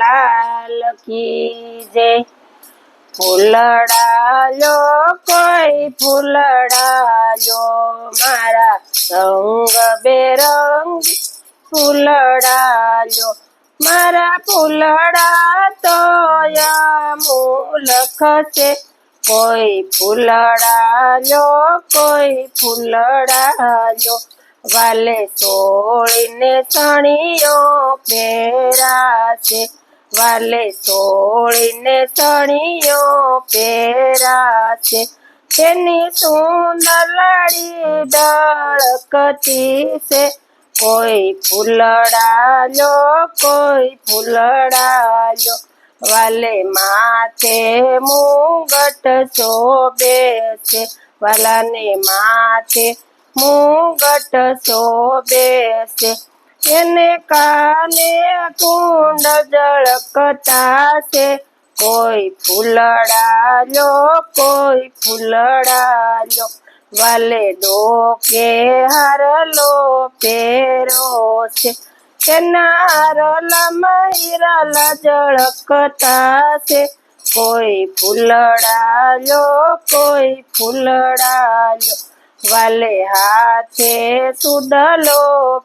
લાલ કી જય ફૂલડાલો, કોઈ ફૂલડાલો, મારા રંગ બેરંગી ફૂલડાલો, મારા ફૂલડા તો મૂલખ છે કોઈ ફૂલડાલો કોઈ ફૂલડાલો, વાલે તોડીને ચણીઓ પહેરાશે. વાલે સોળીને ચણીઓ પહેરાશે તેની સુંદર લાડી ડળકતી છે. કોઈ ફૂલડાલો કોઈ ફૂલડાલો, વાલે માથે મુગટ શોભે છે. વાલાને માથે મુગટ શોભે છે. એને કાને કુંડ જળકતા છે. કોઈ ફૂલડાલો કોઈ ફૂલડાલો, વાલે ડોકે, હારલો ફેરો છે. તેના હારલામાં હીરાલા છે. કોઈ ફૂલડાલો કોઈ ફૂલડાલો વાલે હાથે સુડલો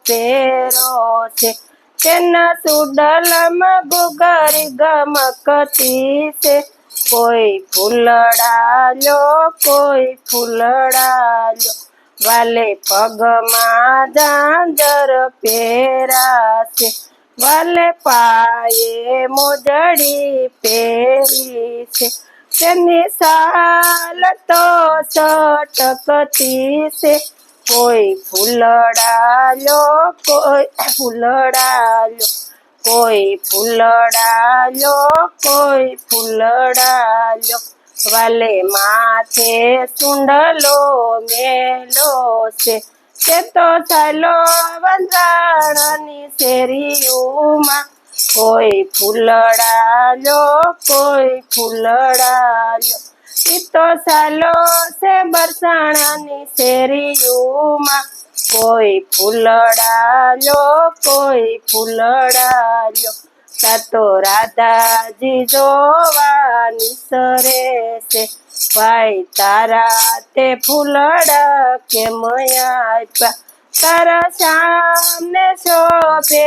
પેરો છે. તેના સુડલમાં ગુગરી ગમકતી છે. કોઈ ફૂલડાલો કોઈ ફૂલડાલો વાલે પગમાં ઝાંઝર પહેરાશે વાલે પાયે મોજડી પહેરી છે. તેની સાલ તો ચટકતી છે કોઈ ફૂલડાલો કોઈ ફૂલડાલો કોઈ ફૂલડાલો કોઈ ફૂલડાલો. વાલે માથે સુંડલો મેલો છે તે તો ચાલો વંજાણની શેરીઓમાં કોઈ ફૂલડાલો કોઈ ફૂલડાલો. ઈ તો સાલો છે બરસાણાની શેરીઓમાં. કોઈ ફૂલડાલો કોઈ ફૂલડાલો. સાતો રાધાજી જોવાની સરે છે. ભાઈ તારા તે ફૂલડા કેમ આપ્યા તારા સામને શોભે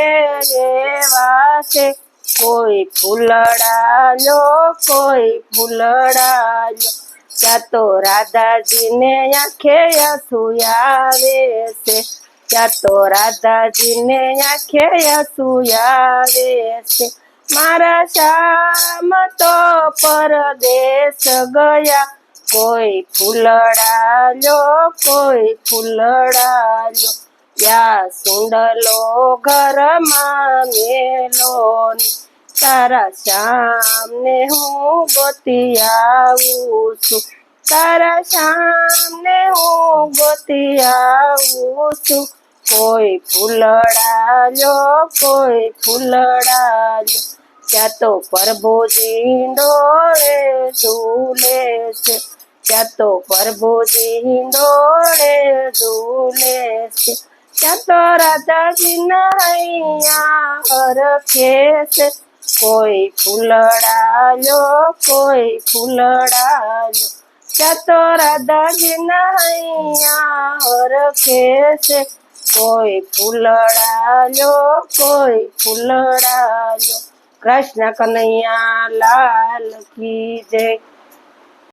એવા છે કોઈ ફૂલડાયો કોઈ ફૂલડાયો ત્યાં તો રાધાજીને આંખે આંસુ આવે છે. ત્યાં તો રાધાજીને આંખે આંસુ આવે છે. મારા શ્યામ તો પરદેશ ગયા. કોઈ ફૂલડાલો કોઈ ફૂલડાલો. યા સુંડલો ઘરમાં મેલો તારા શ્યામને હું ગોતી આવું છું. તારા શ્યામને હું ગોતી આવું છું. કોઈ ફૂલડાલો કોઈ ફૂલડાલો. ત્યાં તો પ્રભુજી ડોળે ઝૂલે છે. ત્યાં તો પ્રભુજી ડોળે ઝૂલે છે ત્યાં તો રાધાજીના અહીંયા હરખે છે કોઈ ફૂલડાલો કોઈ ફૂલડાલો ત્યાં તો રાધાજીના અહીંયા હરખે છે કોઈ ફૂલડાલો કોઈ ફૂલડાલો કૃષ્ણ કનૈયા લાલ કી જય